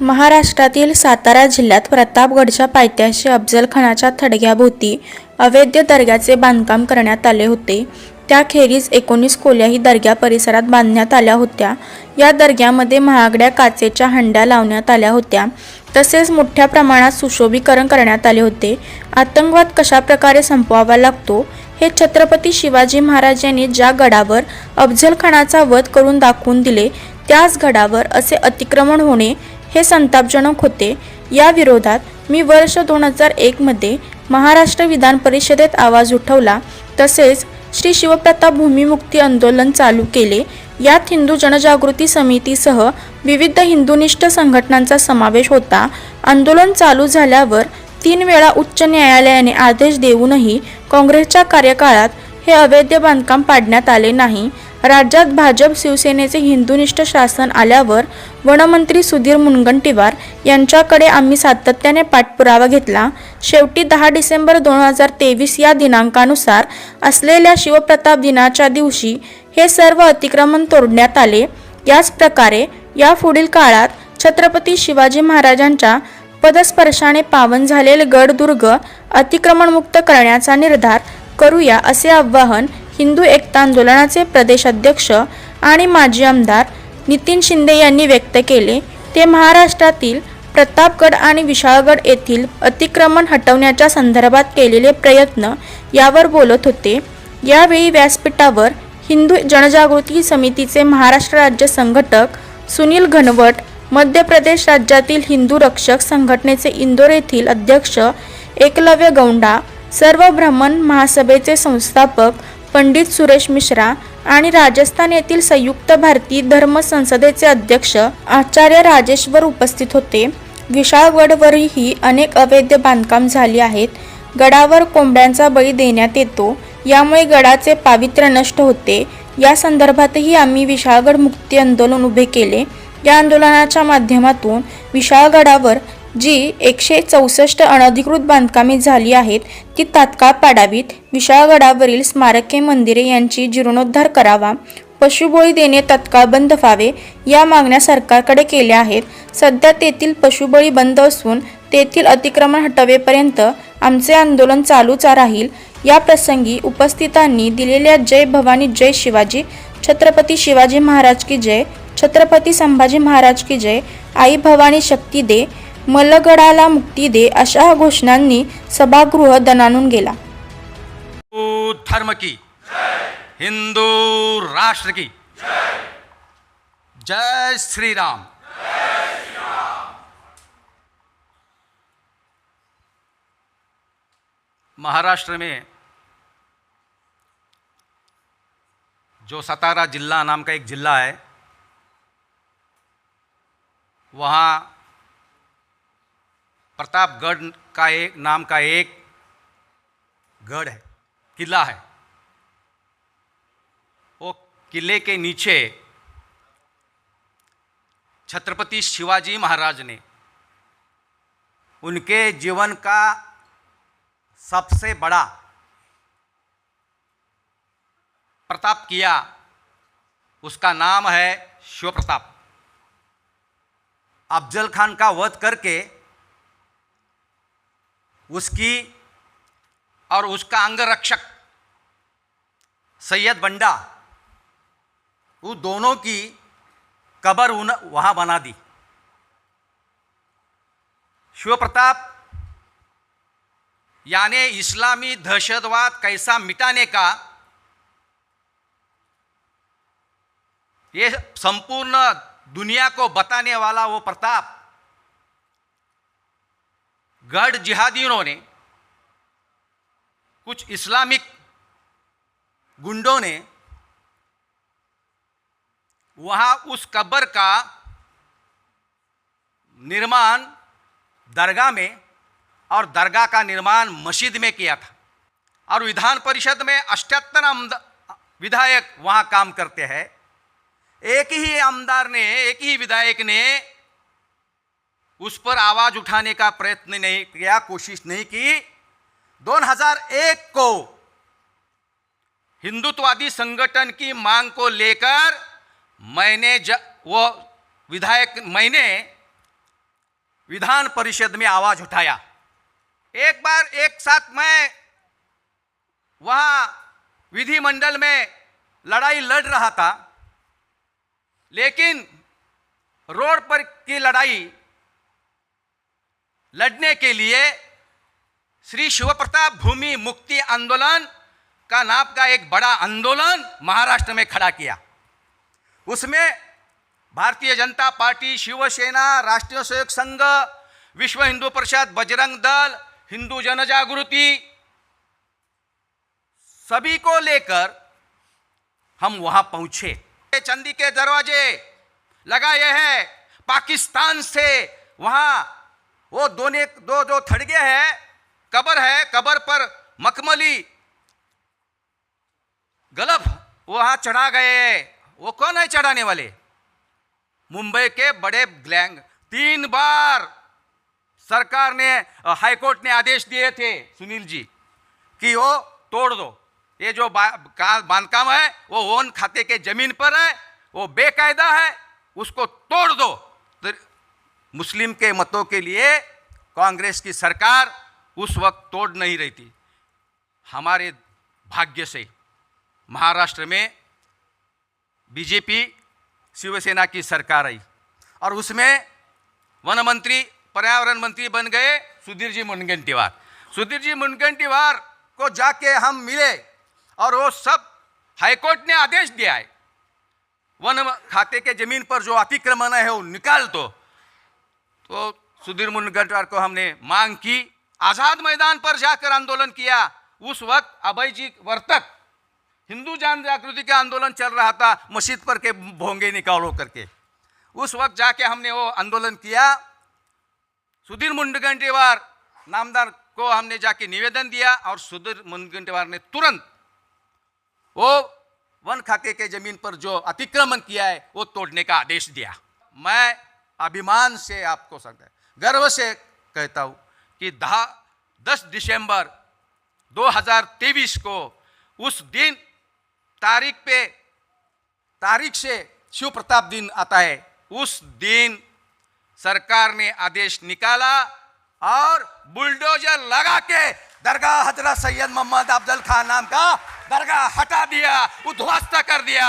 महाराष्ट्रातील सातारा जिल्ह्यात प्रतापगडच्या पायथ्याशी अफजलखानाच्या थडग्याभोवती अवैध दर्ग्याचे बांधकाम करण्यात आले होते. त्याखेरीज एकोणीस कोल्याही दर्ग्या परिसरात बांधण्यात आल्या होत्या. या दर्ग्यामध्ये महागड्या काचेच्या हंड्या लावण्यात आल्या होत्या. तसेच मोठ्या प्रमाणात सुशोभीकरण करण्यात आले होते. आतंकवाद कशाप्रकारे संपवावा लागतो? हे छत्रपती शिवाजी महाराज यांनी ज्या गडावर अफजलखानाचा वध करून दाखवून दिले त्याच गडावर असे अतिक्रमण होणे हे संतापजनक होते. या विरोधात मी वर्ष दोन हजार एकमध्ये महाराष्ट्र विधान परिषदेत आवाज उठवला. तसेच श्री शिवप्रताप भूमिमुक्ती आंदोलन चालू केले. यात हिंदू जनजागृती समितीसह विविध हिंदुनिष्ठ संघटनांचा समावेश होता. आंदोलन चालू झाल्यावर तीन वेळा उच्च न्यायालयाने आदेश देऊनही काँग्रेसच्या कार्यकाळात हे अवैध बांधकाम पाडण्यात आले नाही. राज्यात भाजप शिवसेनेचे हिंदुनिष्ठ शासन आल्यावर वनमंत्री सुधीर मुनगंटीवार यांच्याकडे आम्ही सातत्याने पाठपुरावा घेतला. शेवटी दहा डिसेंबर दोन हजार तेवीस या दिनांकानुसार असलेल्या शिवप्रताप दिनाच्या दिवशी हे सर्व अतिक्रमण तोडण्यात आले. याच प्रकारे या पुढील काळात छत्रपती शिवाजी महाराजांच्या पदस्पर्शाने पावन झालेले गडदुर्ग अतिक्रमणमुक्त करण्याचा निर्धार करूया असे आवाहन हिंदू एकता आंदोलनाचे प्रदेशाध्यक्ष आणि माजी आमदार नितीन शिंदे यांनी व्यक्त केले ते महाराष्ट्रातील प्रतापगड आणि विशाळगड येथील अतिक्रमण हटवण्याच्या संदर्भात केलेले प्रयत्न यावर बोलत होते. यावेळी व्यासपीठावर हिंदू जनजागृती समितीचे महाराष्ट्र राज्य संघटक सुनील घनवट मध्य प्रदेश राज्यातील हिंदू रक्षक संघटनेचे इंदोर येथील अध्यक्ष एकलव्य गौंडा सर्व ब्राह्मण महासभेचे संस्थापक पंडित सुरेश मिश्रा आणि राजस्थान येथील संयुक्त भारतीय धर्म संसदेचे अध्यक्ष आचार्य राजेश्वर उपस्थित होते. विशाळगडवरही अनेक अवैध बांधकाम झाली आहेत. गडावर कोंबड्यांचा बळी देण्यात येतो. यामुळे गडाचे पावित्र्य नष्ट होते. या संदर्भातही आम्ही विशाळगड मुक्ती आंदोलन उभे केले. या आंदोलनाच्या माध्यमातून विशाळगडावर जी एकशे चौसष्ट अनधिकृत बांधकामे झाली आहेत ती तात्काळ पाडावीत. विशाळगडावरील स्मारके मंदिरे यांची जीर्णोद्धार करावा पशुबळी देणे तत्काळ बंद व्हावे या मागण्या सरकारकडे केल्या आहेत. सध्या तेथील पशुबळी बंद असून तेथील अतिक्रमण हटवेपर्यंत आमचे आंदोलन चालूच राहील. या प्रसंगी उपस्थितांनी दिलेल्या जय भवानी जय शिवाजी छत्रपती शिवाजी महाराज की जय छत्रपती संभाजी महाराज की जय आई भवानी शक्ती दे मलगडाला मुक्ती दे अशा घोषणांनी सभागृह दणानून गेला. धर्म की, हिंदू राष्ट्र की। जय श्री राम महाराष्ट्र में जो सतारा जिला नाम का एक जिला है, वहाँ प्रतापगढ़ का एक नाम का एक गढ़ है, किला है। वो किले के नीचे छत्रपति शिवाजी महाराज ने उनके जीवन का सबसे बड़ा प्रताप किया। उसका नाम है शिव प्रताप अफजल खान का वध करके उसकी और उसका अंगरक्षक सैयद बंडा, वो दोनों की कबर उन, वहाँ बना दी। शिव प्रताप यानी इस्लामी दहशतवाद कैसा मिटाने का, ये संपूर्ण दुनिया को बताने वाला वो प्रताप गढ़ जिहादियों ने, कुछ इस्लामिक गुंडों ने वहाँ उस कब्र का निर्माण दरगाह में और दरगाह का निर्माण मस्जिद में किया था। और विधान परिषद में अठहत्तर विधायक वहाँ काम करते हैं। एक ही आमदार ने, एक ही विधायक ने उस पर आवाज़ उठाने का प्रयत्न नहीं किया कोशिश नहीं की। 2001 को हिंदुत्ववादी संगठन की मांग को लेकर मैंने ज, वो विधायक मैंने विधान परिषद में आवाज़ उठाया। एक बार एक साथ मैं वहाँ विधिमंडल में लड़ाई लड़ रहा था लेकिन रोड पर की लड़ाई लड़ने के लिए श्री शिव प्रताप भूमि मुक्ति आंदोलन का नाम का एक बड़ा आंदोलन महाराष्ट्र में खड़ा किया। उसमें भारतीय जनता पार्टी, शिवसेना, राष्ट्रीय सहयोग संघ, विश्व हिंदू परिषद, बजरंग दल, हिंदू जनजागृति, सभी को लेकर हम वहाँ पहुँचे। चंदी के दरवाजे लगाए हैं, पाकिस्तान से वहाँ वो दोने, दो जो थड़गे हैं, कबर है, कबर पर मखमली गलफ वहाँ चढ़ा गए वो कौन है चढ़ाने वाले? मुंबई के बड़े ग्लैंग। तीन बार सरकार ने हाईकोर्ट ने आदेश दिए थे सुनील जी कि वो तोड़ दो। ये जो बांधकाम है, वो ओन खाते के ज़मीन पर है, वो बेकायदा है, उसको तोड़ दो। तो मुस्लिम के मतों के लिए कांग्रेस की सरकार उस वक्त तोड़ नहीं रही थी। हमारे भाग्य से महाराष्ट्र में बीजेपी शिवसेना की सरकार आई और उसमें वन मंत्री, पर्यावरण मंत्री बन गए सुधीर जी मुनगंटीवार। सुधीर जी मुनगंटीवार को जाके हम मिले और वो सब हाईकोर्ट ने आदेश दिया है। वन खाते के ज़मीन पर जो अतिक्रमण है वो निकाल दो। तो सुधीर मुनगंटीवार को हमने मांग की। आज़ाद मैदान पर जाकर आंदोलन किया। उस वक्त अभय जी वर्तक, हिंदू जान जागृति का आंदोलन चल रहा था, मस्जिद पर के भोंगे निकालो करके उस वक्त जाके हमने वो आंदोलन किया। सुधीर मुनगंटीवार नामदार को हमने जाके निवेदन दिया और सुधीर मुनगंटीवार ने तुरंत वो वन खाते के ज़मीन पर जो अतिक्रमण किया है, वो तोड़ने का आदेश दिया। मैं अभिमान से आपको सकता गर्व से कहता हूँ कि दहा दस दिसंबर 2023 को उस दिन तारीख पे, तारीख से शिव प्रताप दिन आता है। उस दिन सरकार ने आदेश निकाला और बुलडोजर लगा के दरगाह हज़रत सैयद मोहम्मद अफजल खान नाम का दरगाह हटा दिया, उद्ध्वस्त कर दिया।